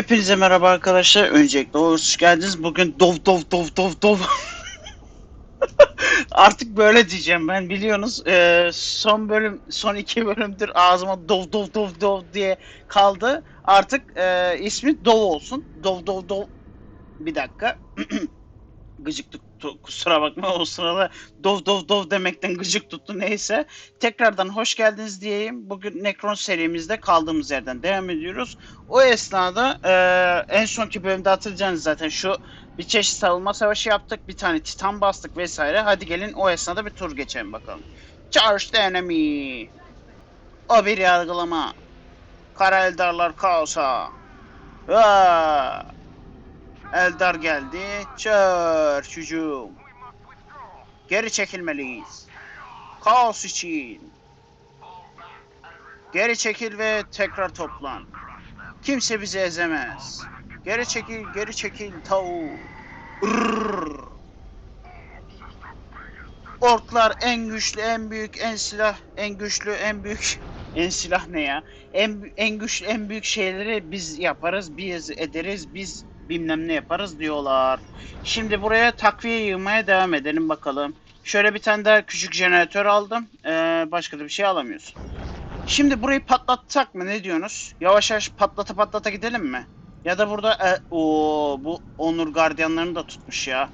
Hepinize merhaba arkadaşlar. Öncelikle hoş geldiniz. Bugün dov dov dov dov dov. Artık böyle diyeceğim ben biliyorsunuz. Ee, son bölüm, son iki bölümdür ağzıma dov dov dov dov diye kaldı. Artık e, ismi Dov olsun. Dov dov dov. Bir dakika. Gıcık tuttu. Kusura bakma o sırada dov dov dov demekten gıcık tuttu neyse. Tekrardan hoş geldiniz diyeyim. Bugün Necron serimizde kaldığımız yerden devam ediyoruz. O esnada e, en sonki bölümde hatırlayacaksınız zaten şu bir çeşit savunma savaşı yaptık. Bir tane titan bastık vesaire. Hadi gelin o esnada bir tur geçelim bakalım. Charge the enemy. O bir yargılama. Kara Eldarlar kaosa. Aa! Eldar geldi. Çör çocuğum. Geri çekilmeliyiz. Kaos için. Geri çekil ve tekrar toplan. Kimse bizi ezemez. Geri çekil, geri çekil tavuğ. Rrrr. Orklar en güçlü, en büyük, en silah, en güçlü, en büyük. En silah ne ya? En en güçlü, en büyük şeyleri biz yaparız, biz ederiz, biz bilmem ne yaparız diyorlar. Şimdi buraya takviye yığmaya devam edelim bakalım. Şöyle bir tane daha küçük jeneratör aldım. Ee, başka da bir şey alamıyorsun. Şimdi burayı patlatsak mı ne diyorsunuz? Yavaş yavaş patlata patlata gidelim mi? Ya da burada e, o bu onur gardiyanlarını da tutmuş ya.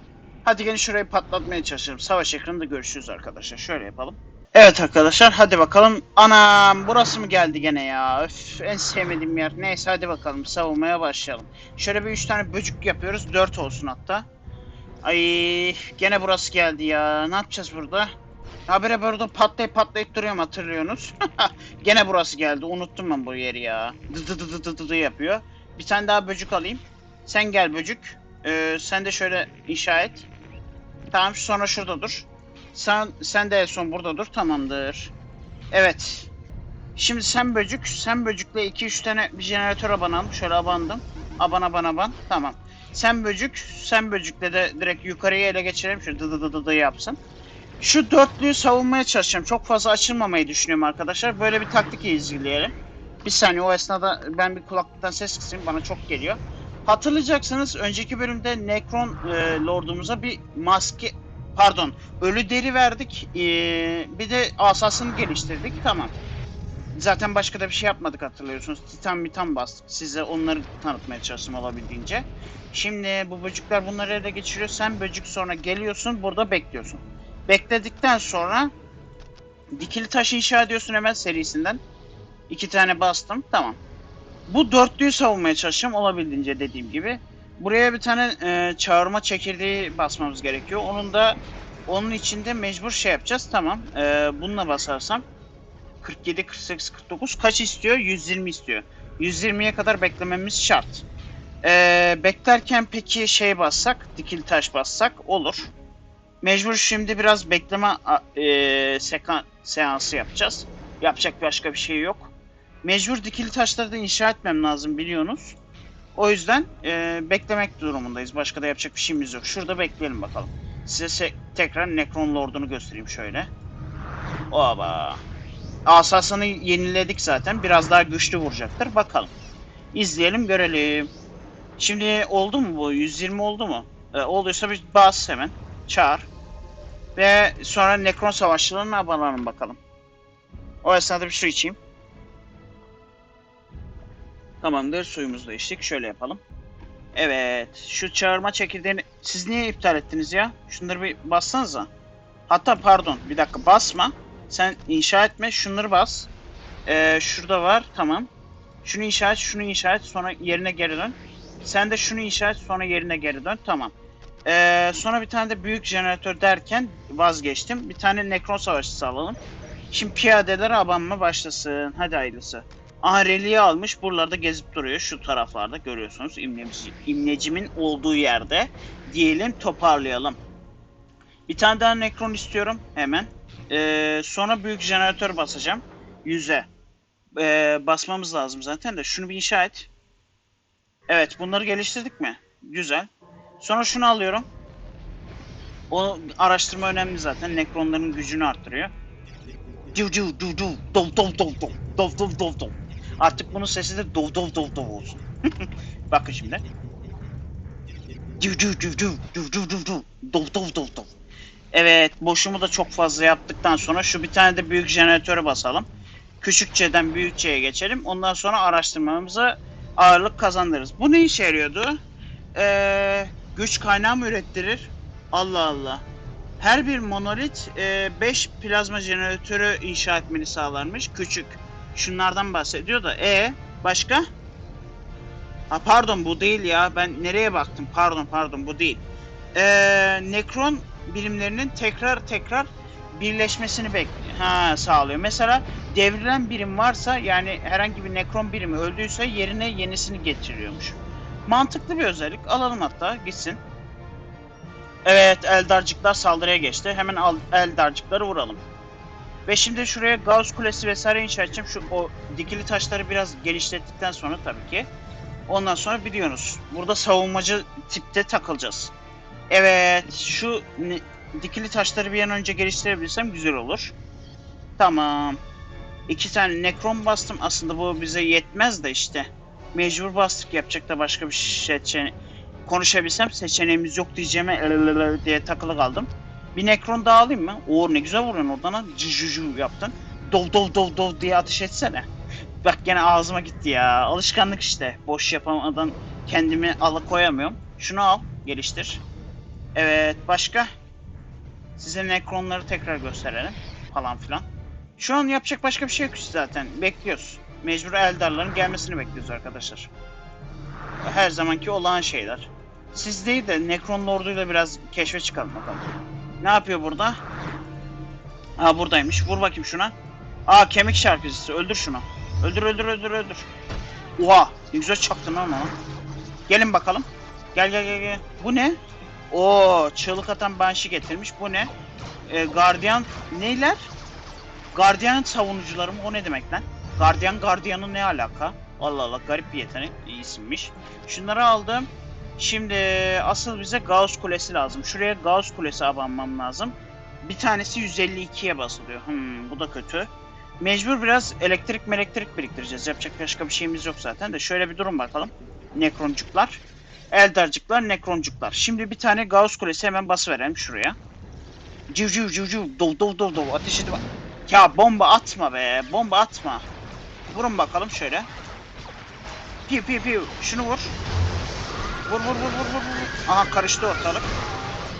Hadi gelin şurayı patlatmaya çalışalım. Savaş ekranında görüşürüz arkadaşlar. Şöyle yapalım. Evet arkadaşlar hadi bakalım. Anam burası mı geldi gene ya? Öf en sevmediğim yer. Neyse hadi bakalım savunmaya başlayalım. Şöyle bir 3 tane böcük yapıyoruz. 4 olsun hatta. Ay gene burası geldi ya. Ne yapacağız burada? Habire burada patlayıp patlayıp duruyorum hatırlıyorsunuz. gene burası geldi. Unuttum ben bu yeri ya. Dı dı dı dı dı dı yapıyor. Bir tane daha böcük alayım. Sen gel böcük. Ee, sen de şöyle inşa et. Tamam sonra şurada dur. Sen sen de en son burada dur. Tamamdır. Evet. Şimdi sen böcük, sen böcükle 2-3 tane bir jeneratör abanalım. Şöyle abandım. Aban aban aban. Tamam. Sen böcük, sen böcükle de direkt yukarıya ele geçirelim. Şöyle dı dı dı dı dı yapsın. Şu dörtlüyü savunmaya çalışacağım. Çok fazla açılmamayı düşünüyorum arkadaşlar. Böyle bir taktik izleyelim. Bir saniye o esnada ben bir kulaklıktan ses kısayım. Bana çok geliyor. Hatırlayacaksınız önceki bölümde Necron e, Lord'umuza bir maske pardon ölü deri verdik. E, bir de asasını geliştirdik. Tamam. Zaten başka da bir şey yapmadık hatırlıyorsunuz. Titan mitan bastık. Size onları tanıtmaya çalıştım olabildiğince. Şimdi bu böcekler bunları ele geçiriyor. Sen böcek sonra geliyorsun burada bekliyorsun. Bekledikten sonra dikili taş inşa ediyorsun hemen serisinden. İki tane bastım. Tamam. Bu dörtlüyü savunmaya çalışacağım olabildiğince dediğim gibi. Buraya bir tane e, çağırma çekirdeği basmamız gerekiyor. Onun da onun içinde mecbur şey yapacağız. Tamam. E, bununla basarsam 47, 48, 49 kaç istiyor? 120 istiyor. 120'ye kadar beklememiz şart. E, beklerken peki şey bassak, dikili taş bassak olur. Mecbur şimdi biraz bekleme e, sekan seansı yapacağız. Yapacak başka bir şey yok. Mecbur dikili taşları da inşa etmem lazım biliyorsunuz. O yüzden e, beklemek durumundayız. Başka da yapacak bir şeyimiz yok. Şurada bekleyelim bakalım. Size tekrar Necron Lord'unu göstereyim şöyle. Oba. Asasını yeniledik zaten. Biraz daha güçlü vuracaktır. Bakalım. İzleyelim görelim. Şimdi oldu mu bu? 120 oldu mu? E, olduysa bir bas hemen. Çağır. Ve sonra Necron savaşçılarına abanalım bakalım. O esnada bir su içeyim. Tamamdır suyumuzu da içtik. Şöyle yapalım. Evet. Şu çağırma çekirdeğini siz niye iptal ettiniz ya? Şunları bir bassanıza. Hatta pardon bir dakika basma. Sen inşa etme şunları bas. Ee, şurada var tamam. Şunu inşa et şunu inşa et sonra yerine geri dön. Sen de şunu inşa et sonra yerine geri dön tamam. Ee, sonra bir tane de büyük jeneratör derken vazgeçtim. Bir tane nekron savaşçısı alalım. Şimdi piyadeler abanma başlasın. Hadi hayırlısı ahreliği almış buralarda gezip duruyor. Şu taraflarda görüyorsunuz imleci, imlecimin olduğu yerde. Diyelim toparlayalım. Bir tane daha nekron istiyorum hemen. Ee, sonra büyük jeneratör basacağım. Yüze. Ee, basmamız lazım zaten de. Şunu bir inşa et. Evet bunları geliştirdik mi? Güzel. Sonra şunu alıyorum. O araştırma önemli zaten. Nekronların gücünü arttırıyor. Do do do do. Dom dom dom dom. Dom dom dom dom. Artık bunun sesi de dov dov dov dov olsun. Bakın şimdi. Cüv cüv cüv cüv cüv cüv cüv cüv. Dov dov dov dov. Evet boşumu da çok fazla yaptıktan sonra şu bir tane de büyük jeneratöre basalım. Küçükçeden büyükçeye geçelim. Ondan sonra araştırmamıza ağırlık kazandırırız. Bu ne işe yarıyordu? Ee, güç kaynağı mı ürettirir? Allah Allah. Her bir monolit 5 plazma jeneratörü inşa etmeni sağlarmış. Küçük. Şunlardan bahsediyor da. E başka? Ha pardon bu değil ya. Ben nereye baktım? Pardon pardon bu değil. Ee, nekron birimlerinin tekrar tekrar birleşmesini bekliyor. Ha sağlıyor. Mesela devrilen birim varsa yani herhangi bir nekron birimi öldüyse yerine yenisini getiriyormuş. Mantıklı bir özellik. Alalım hatta gitsin. Evet eldarcıklar saldırıya geçti. Hemen eldarcıkları vuralım. Ve şimdi şuraya Gauss Kulesi vesaire inşa edeceğim. Şu o dikili taşları biraz genişlettikten sonra tabii ki. Ondan sonra biliyorsunuz. Burada savunmacı tipte takılacağız. Evet şu dikili taşları bir an önce geliştirebilirsem güzel olur. Tamam. İki tane nekron bastım. Aslında bu bize yetmez de işte. Mecbur bastık yapacak da başka bir şey. Konuşabilsem seçeneğimiz yok diyeceğime diye takılı kaldım. Bir nekron daha alayım mı? Oo ne güzel vuruyorsun oradan ha. Cücücü yaptın. Dov dov dov dov diye ateş etsene. Bak gene ağzıma gitti ya. Alışkanlık işte. Boş yapamadan kendimi alıkoyamıyorum. Şunu al, geliştir. Evet, başka? Size nekronları tekrar gösterelim. Falan filan. Şu an yapacak başka bir şey yok zaten. Bekliyoruz. Mecbur eldarların gelmesini bekliyoruz arkadaşlar. Her zamanki olağan şeyler. Siz değil de Necron Lord'uyla biraz keşfe çıkalım bakalım. Ne yapıyor burada? Aa buradaymış. Vur bakayım şuna. Aa kemik şarkıcısı. Öldür şunu. Öldür öldür öldür öldür. Oha! Ne güzel çaktın ona. Gelin bakalım. Gel gel gel gel. Bu ne? Oo, çığlık atan Banshee getirmiş. Bu ne? Ee, gardiyan neyler? Gardiyanın savunucuları mı? O ne demek lan? Gardiyan gardiyanın ne alaka? Allah Allah garip bir yetenek. İsimmiş. Şunları aldım. Şimdi asıl bize Gauss Kulesi lazım. Şuraya Gauss Kulesi abanmam lazım. Bir tanesi 152'ye basılıyor. Hmm, bu da kötü. Mecbur biraz elektrik elektrik biriktireceğiz. Yapacak başka bir şeyimiz yok zaten de. Şöyle bir durum bakalım. Nekroncuklar. Eldarcıklar, nekroncuklar. Şimdi bir tane Gauss Kulesi hemen basıverelim şuraya. Civ civ civ civ. Dov dov dov dov. Ateş edip... Ya bomba atma be. Bomba atma. Vurun bakalım şöyle. Piu piu piu. Şunu vur. Vur vur vur vur vur. Aha karıştı ortalık.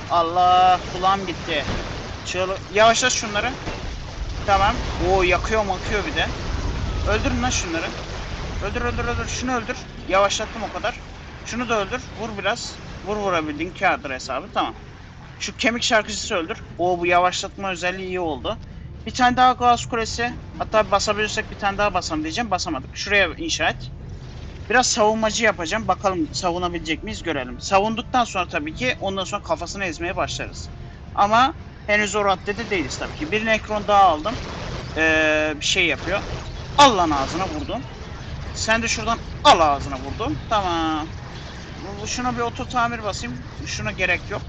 Allah kulağım gitti. Çığlı... Yavaşlat şunları. Tamam. Oo yakıyor makıyor bir de. Öldürün lan şunları. Öldür öldür öldür. Şunu öldür. Yavaşlattım o kadar. Şunu da öldür. Vur biraz. Vur vurabildiğin kârdır hesabı. Tamam. Şu kemik şarkıcısı öldür. Oo bu yavaşlatma özelliği iyi oldu. Bir tane daha Gauss Kulesi. Hatta basabilirsek bir tane daha basalım diyeceğim. Basamadık. Şuraya inşa et. Biraz savunmacı yapacağım. Bakalım savunabilecek miyiz görelim. Savunduktan sonra tabii ki ondan sonra kafasını ezmeye başlarız. Ama henüz o raddede değiliz tabii ki. Bir nekron daha aldım. Ee, bir şey yapıyor. Al lan ağzına vurdum. Sen de şuradan al ağzına vurdum. Tamam. Şuna bir oto tamir basayım. Şuna gerek yok.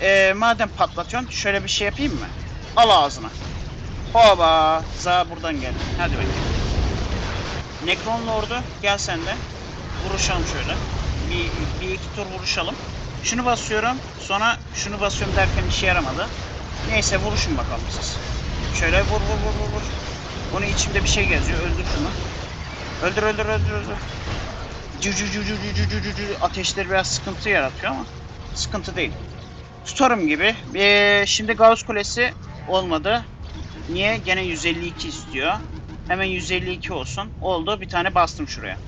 Ee, madem patlatıyorsun şöyle bir şey yapayım mı? Al ağzına. Hoba. Za buradan geldi. Hadi bakayım. Necron Lord'u gel sen de. Vuruşalım şöyle. Bir, bir iki tur vuruşalım. Şunu basıyorum. Sonra şunu basıyorum derken işe yaramadı. Neyse vuruşun bakalım siz. Şöyle vur vur vur vur. Bunu içimde bir şey geziyor. Öldür şunu. Öldür öldür öldür öldür. Cücü cücü cücü cücü cücü. Ateşleri biraz sıkıntı yaratıyor ama sıkıntı değil. Tutarım gibi. Ee, şimdi Gauss Kulesi olmadı. Niye? Gene 152 istiyor. Hemen 152 olsun. Oldu. Bir tane bastım şuraya.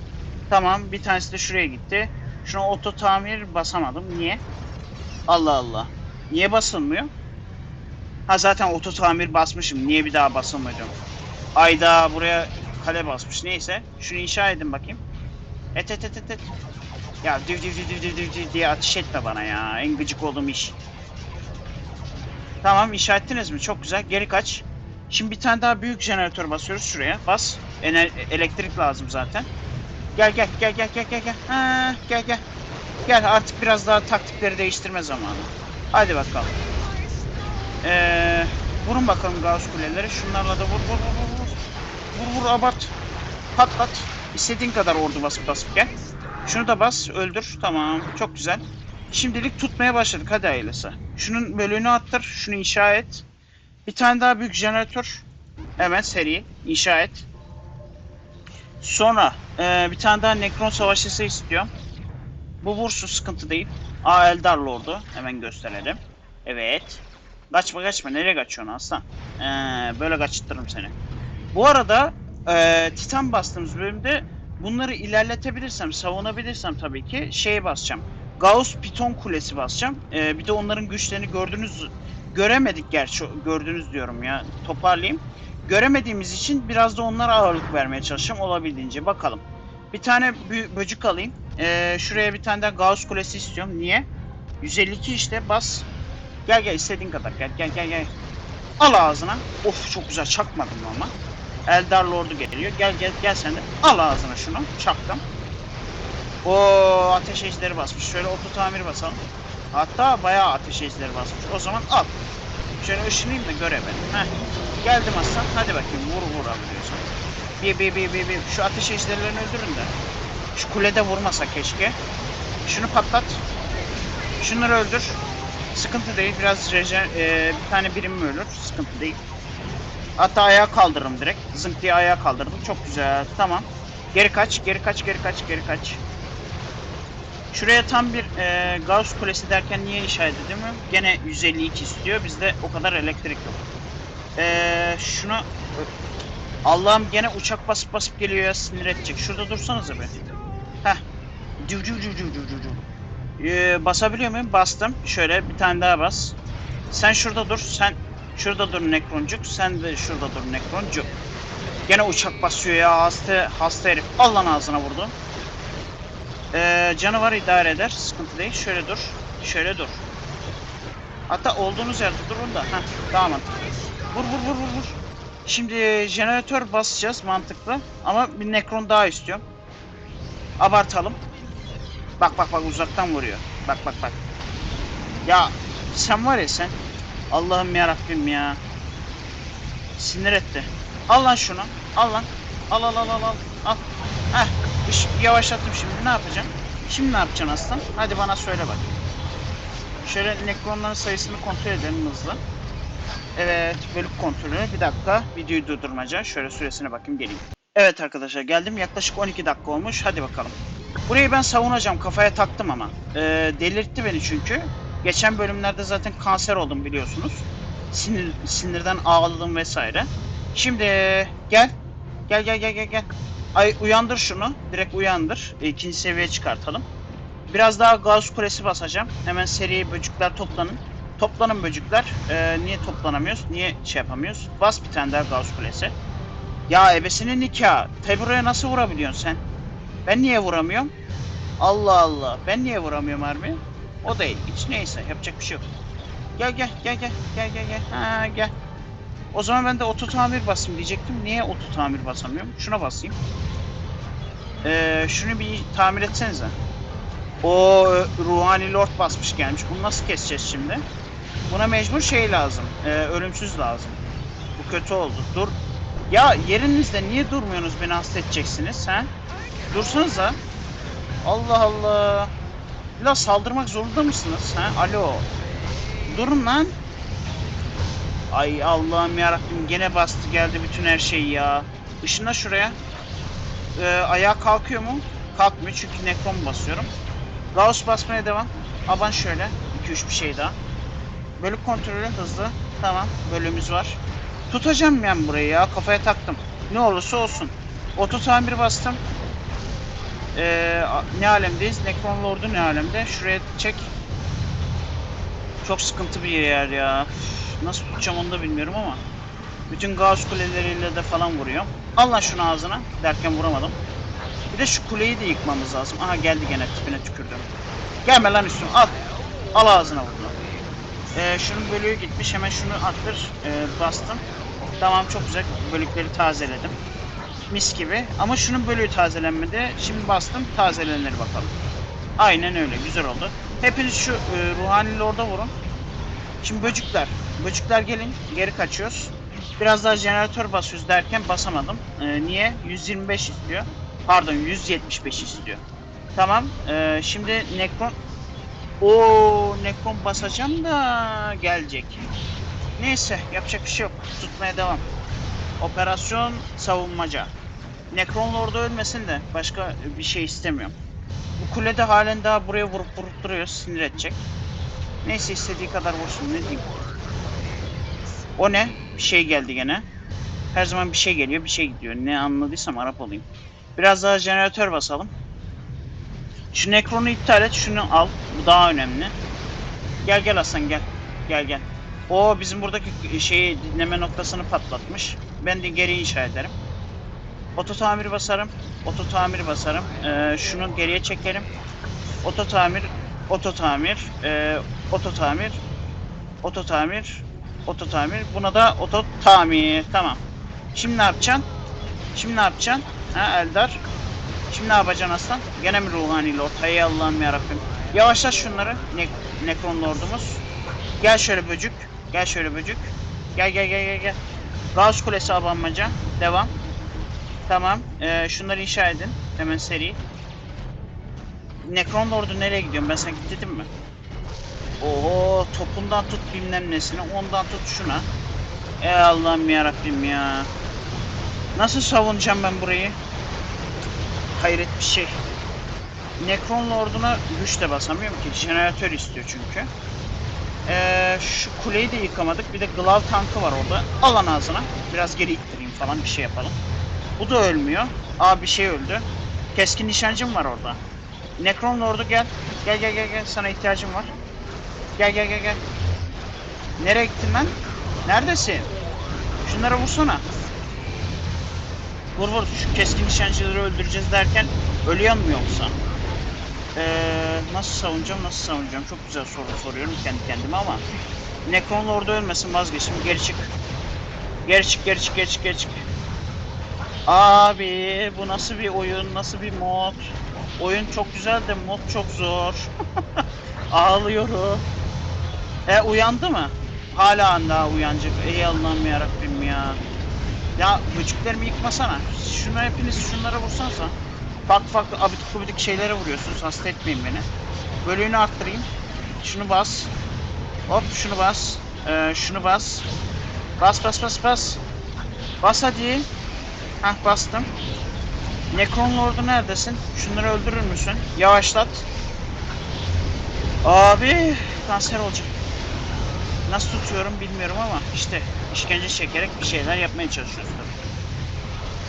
Tamam. Bir tanesi de şuraya gitti. Şuna oto tamir basamadım. Niye? Allah Allah. Niye basılmıyor? Ha zaten oto tamir basmışım. Niye bir daha basılmıyor? Ayda buraya kale basmış. Neyse. Şunu inşa edin bakayım. Et et et et et. Ya div div div div div diye ateş etme bana ya. En gıcık olduğum iş. Tamam inşa ettiniz mi? Çok güzel. Geri kaç. Şimdi bir tane daha büyük jeneratör basıyoruz şuraya. Bas. Ener elektrik lazım zaten. Gel gel gel gel gel gel gel. Ha, gel gel. Gel artık biraz daha taktikleri değiştirme zamanı. Hadi bakalım. Ee, vurun bakalım Gauss kuleleri. Şunlarla da vur vur vur vur vur. Vur abart. Pat pat. İstediğin kadar ordu basıp basıp gel. Şunu da bas, öldür. Tamam, çok güzel. Şimdilik tutmaya başladık. Hadi hayırlısı. Şunun bölüğünü attır, şunu inşa et. Bir tane daha büyük jeneratör. Hemen seri inşa et. Sonra eee, bir tane daha Nekron Savaşçısı istiyorum. Bu vursun sıkıntı değil. Aa Eldar Lord'u hemen gösterelim. Evet. Kaçma kaçma nereye kaçıyorsun aslan? Ee, böyle kaçırtırım seni. Bu arada eee, Titan bastığımız bölümde bunları ilerletebilirsem, savunabilirsem tabii ki şeye basacağım. Gauss Piton Kulesi basacağım. Ee, bir de onların güçlerini gördünüz göremedik gerçi gördünüz diyorum ya toparlayayım. Göremediğimiz için biraz da onlara ağırlık vermeye çalışacağım olabildiğince bakalım. Bir tane bö- böcük alayım. Ee, şuraya bir tane daha Gauss Kulesi istiyorum. Niye? 152 işte bas. Gel gel istediğin kadar gel gel gel gel. Al ağzına. Of çok güzel çakmadım ama. Eldar Lord'u geliyor. Gel gel gel sen de. Al ağzına şunu. Çaktım. O ateş ejderi basmış. Şöyle oto tamir basalım. Hatta bayağı ateş ejderi basmış. O zaman al. Şöyle ışınayım da göre beni. Heh. Geldim aslan. Hadi bakayım vur vur alıyorsan. Bir bir bir bir bir. Şu ateş ejderlerini öldürün de. Şu kulede vurmasa keşke. Şunu patlat. Şunları öldür. Sıkıntı değil. Biraz reje, e, bir tane birim ölür. Sıkıntı değil. Hatta ayağa kaldırırım direkt. Zınk diye ayağa kaldırdım. Çok güzel. Tamam. Geri kaç, geri kaç, geri kaç, geri kaç. Şuraya tam bir e, Gauss Kulesi derken niye inşa edildi mi? Gene 152 istiyor. Bizde o kadar elektrik yok. E, şunu... Allah'ım gene uçak basıp basıp geliyor ya sinir edecek. Şurada dursanıza bir. Heh. Cıv. Ee, basabiliyor muyum? Bastım. Şöyle bir tane daha bas. Sen şurada dur. Sen şurada dur Nekroncuk. Sen de şurada dur Nekroncuk. Gene uçak basıyor ya hasta hasta herif. Allah ağzına vurdu. Ee, canavar idare eder. Sıkıntı değil. Şöyle dur. Şöyle dur. Hatta olduğunuz yerde durun da. Heh, daha mantıklı. Vur vur vur vur. Şimdi jeneratör basacağız mantıklı. Ama bir nekron daha istiyorum. Abartalım. Bak bak bak uzaktan vuruyor. Bak bak bak. Ya sen var ya sen. Allah'ım ya Rabbim ya. Sinir etti. Al lan şunu. Al lan. Al al al al al. Al. Heh. Yavaşlattım şimdi. Ne yapacağım? Şimdi ne yapacaksın aslan? Hadi bana söyle bak. Şöyle nekronların sayısını kontrol edelim hızlı. Evet, bölük kontrolü. Bir dakika, videoyu durdurmaca. Şöyle süresine bakayım geleyim. Evet arkadaşlar geldim. Yaklaşık 12 dakika olmuş. Hadi bakalım. Burayı ben savunacağım. Kafaya taktım ama. Ee, delirtti beni çünkü. Geçen bölümlerde zaten kanser oldum biliyorsunuz. Sinir, sinirden ağladım vesaire. Şimdi gel. Gel gel gel gel gel. Ay uyandır şunu. Direkt uyandır. İkinci seviyeye çıkartalım. Biraz daha Gauss Kulesi basacağım. Hemen seri böcükler toplanın. Toplanın böcükler. Ee, niye toplanamıyoruz? Niye şey yapamıyoruz? Bas bir tane daha Gauss Kulesi. Ya ebesinin nikahı. Tabi buraya nasıl vurabiliyorsun sen? Ben niye vuramıyorum? Allah Allah. Ben niye vuramıyorum harbi? O da ilginç. Neyse yapacak bir şey yok. Gel gel gel gel gel gel gel. Ha gel. O zaman ben de oto tamir basayım diyecektim. Niye oto tamir basamıyorum? Şuna basayım. Ee, şunu bir tamir etsenize. O ruhani lord basmış gelmiş. Bunu nasıl keseceğiz şimdi? Buna mecbur şey lazım. Ee, ölümsüz lazım. Bu kötü oldu. Dur. Ya yerinizde niye durmuyorsunuz beni hasta edeceksiniz ha? Dursanıza. Allah Allah. La saldırmak zorunda mısınız ha? Alo. Durun lan. Ay Allah'ım yarabbim gene bastı geldi bütün her şey ya. Işınla şuraya. Ee, ayağa kalkıyor mu? Kalkmıyor çünkü nekron basıyorum. Gauss basmaya devam. Aban şöyle. 2-3 bir şey daha. Bölük kontrolü hızlı. Tamam. Bölümümüz var. Tutacağım ben burayı ya. Kafaya taktım. Ne olursa olsun. Oto tamir bastım. Ee, ne alemdeyiz? Necron Lord'u ne alemde? Şuraya çek. Çok sıkıntı bir yer ya. Nasıl tutacağım onu da bilmiyorum ama. Bütün Gauss kuleleriyle de falan vuruyor. Al lan şunu ağzına. Derken vuramadım. Bir de şu kuleyi de yıkmamız lazım. Aha geldi gene tipine tükürdüm. Gelme lan üstüme al. Al ağzına vurdu. Ee, şunun bölüğü gitmiş. Hemen şunu attır. Ee, bastım. Tamam çok güzel. Bölükleri tazeledim. Mis gibi. Ama şunun bölüğü tazelenmedi. Şimdi bastım. Tazelenir bakalım. Aynen öyle. Güzel oldu. Hepiniz şu e, ruhani lorda vurun. Şimdi böcükler. Böcükler gelin. Geri kaçıyoruz. Biraz daha jeneratör basıyoruz derken basamadım. Ee, niye? 125 istiyor. Pardon 175 istiyor. Tamam. Ee, şimdi Necron... o Necron basacağım da gelecek. Neyse yapacak bir şey yok. Tutmaya devam. Operasyon savunmaca. Necron Lord'u ölmesin de başka bir şey istemiyorum. Bu kulede halen daha buraya vurup vurup duruyor. Sinir edecek. Neyse istediği kadar vursun ne diyeyim. O ne? Bir şey geldi gene. Her zaman bir şey geliyor bir şey gidiyor. Ne anladıysam Arap olayım. Biraz daha jeneratör basalım. Şu Necron'u iptal et. Şunu al. Bu daha önemli. Gel gel Hasan gel. Gel gel. O bizim buradaki şeyi dinleme noktasını patlatmış. Ben de geri inşa ederim. Oto tamir basarım. Oto tamir basarım. Ee, şunu geriye çekelim. Oto tamir. Oto tamir. ee, oto tamir. Oto tamir. Oto tamir. Buna da oto tamir. Tamam. Şimdi ne yapacaksın? Şimdi ne yapacaksın? Ha Eldar. Şimdi ne yapacaksın aslan? Gene mi ruhani lord? Hay Allah'ım yarabbim. Yavaşlat şunları. Ne Necron lordumuz. Gel şöyle böcük. Gel şöyle böcük. Gel gel gel gel gel. Gauss Kulesi abanmaca. Devam. Tamam. Ee, şunları inşa edin. Hemen seri. Necron Lord'u nereye gidiyorum? Ben sana git dedim mi? Oho topundan tut bilmem nesine. Ondan tut şuna. Ey Allah'ım yarabbim ya. Nasıl savunacağım ben burayı? Hayret bir şey. Necron Lord'una güç de basamıyorum ki. Jeneratör istiyor çünkü. Ee, şu kuleyi de yıkamadık. Bir de Glove tankı var orada. Alan ağzına. Biraz geri ittireyim falan bir şey yapalım. Bu da ölmüyor. Aa bir şey öldü. Keskin nişancım var orada. Necron Lord'u gel. Gel gel gel gel. Sana ihtiyacım var. Gel gel gel gel. Nereye gittin lan? Neredesin? Şunlara vursana. Vur vur. Şu keskin nişancıları öldüreceğiz derken ölüyor mu yoksa? Ee, nasıl savunacağım, nasıl savunacağım? Çok güzel soru soruyorum kendi kendime ama Necron Lord'u ölmesin vazgeçtim. Geri çık. Geri çık, geri çık, geri çık, geri çık. Abi bu nasıl bir oyun, nasıl bir mod? Oyun çok güzel de mod çok zor. Ağlıyorum. E uyandı mı? Hala daha uyanacak. Ey Allah'ım yarabbim ya. Ya böceklerimi yıkmasana. Şunu hepiniz şunlara vursanıza. Farklı farklı abidik gubidik şeylere vuruyorsunuz. Hasta etmeyin beni. Bölüğünü arttırayım. Şunu bas. Hop şunu bas. Ee, şunu bas. Bas bas bas bas. Bas hadi. Hah bastım. Necron Lord'u neredesin? Şunları öldürür müsün? Yavaşlat. Abi kanser olacak. Nasıl tutuyorum bilmiyorum ama işte işkence çekerek bir şeyler yapmaya çalışıyoruz tabii.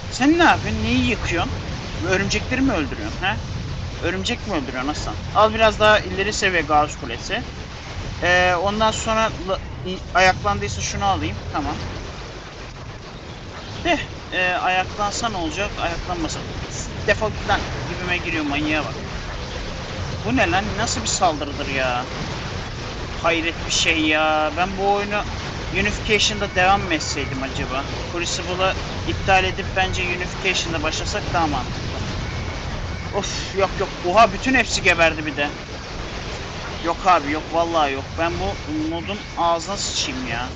Sen ne yapıyorsun? Neyi yıkıyorsun? Örümcekleri mi öldürüyorsun? He? Örümcek mi öldürüyorsun aslan? Al biraz daha ileri seviye Gauss Kulesi. Ee, ondan sonra ayaklandıysa şunu alayım. Tamam. De e, ayaklansa ne olacak? Ayaklanmasa. Defol git lan. Dibime giriyor manyağa bak. Bu ne lan? Nasıl bir saldırıdır ya? Hayret bir şey ya. Ben bu oyunu Unification'da devam mı etseydim acaba? Crucible'ı iptal edip bence Unification'da başlasak daha mantıklı. Of yok yok. Oha bütün hepsi geberdi bir de. Yok abi yok vallahi yok. Ben bu modun ağzına sıçayım ya.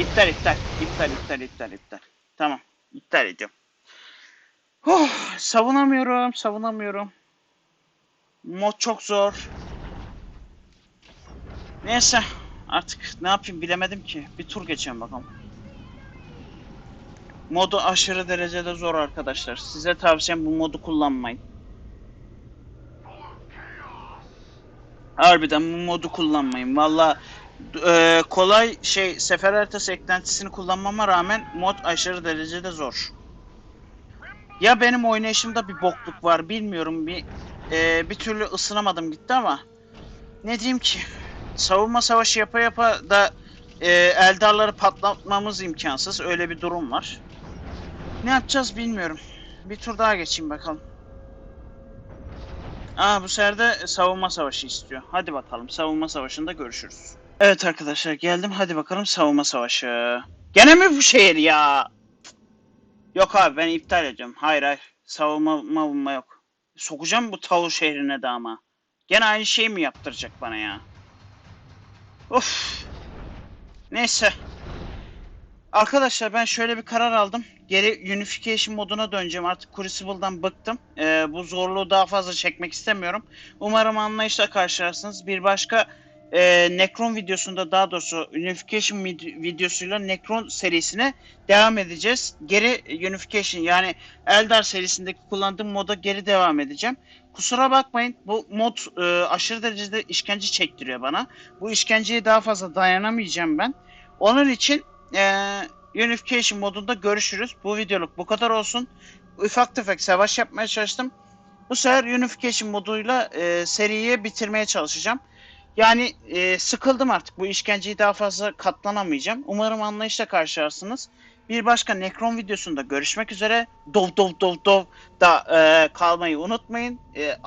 İptal iptal. İptal iptal iptal iptal. Tamam. İptal ediyorum. Oh, savunamıyorum, savunamıyorum. Mod çok zor. Neyse artık ne yapayım bilemedim ki. Bir tur geçelim bakalım. Modu aşırı derecede zor arkadaşlar. Size tavsiyem bu modu kullanmayın. Harbiden bu modu kullanmayın. Valla e, kolay şey sefer haritası eklentisini kullanmama rağmen mod aşırı derecede zor. Ya benim oynayışımda bir bokluk var bilmiyorum bir e, bir türlü ısınamadım gitti ama ne diyeyim ki savunma savaşı yapa yapa da e, Eldarları patlatmamız imkansız öyle bir durum var. Ne yapacağız bilmiyorum. Bir tur daha geçeyim bakalım. Aa bu sefer de savunma savaşı istiyor. Hadi bakalım savunma savaşında görüşürüz. Evet arkadaşlar geldim hadi bakalım savunma savaşı. Gene mi bu şehir ya? Yok abi ben iptal ediyorum. Hayır hayır. Savunma mavunma yok. Sokacağım bu tavur şehrine de ama. Gene aynı şeyi mi yaptıracak bana ya? Of. Neyse. Arkadaşlar ben şöyle bir karar aldım. Geri Unification moduna döneceğim. Artık Crucible'dan bıktım. Ee, bu zorluğu daha fazla çekmek istemiyorum. Umarım anlayışla karşılarsınız. Bir başka e, Necron videosunda daha doğrusu Unification vid- videosuyla Necron serisine devam edeceğiz. Geri Unification yani Eldar serisindeki kullandığım moda geri devam edeceğim. Kusura bakmayın bu mod e, aşırı derecede işkence çektiriyor bana. Bu işkenceye daha fazla dayanamayacağım ben. Onun için eee Unification modunda görüşürüz. Bu videoluk bu kadar olsun. Ufak tefek savaş yapmaya çalıştım. Bu sefer Unification moduyla eee, seriyi bitirmeye çalışacağım. Yani eee, sıkıldım artık. Bu işkenceyi daha fazla katlanamayacağım. Umarım anlayışla karşılarsınız. Bir başka Necron videosunda görüşmek üzere. Dov dov dov dov da eee, kalmayı unutmayın. Eee,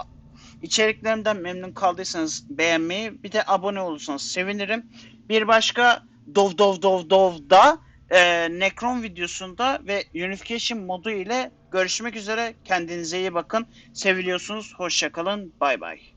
içeriklerimden memnun kaldıysanız beğenmeyi bir de abone olursanız sevinirim. Bir başka Dov Dov Dov Dov'da e, Necron videosunda ve Unification modu ile görüşmek üzere. Kendinize iyi bakın. Seviliyorsunuz. Hoşçakalın. Bay bay.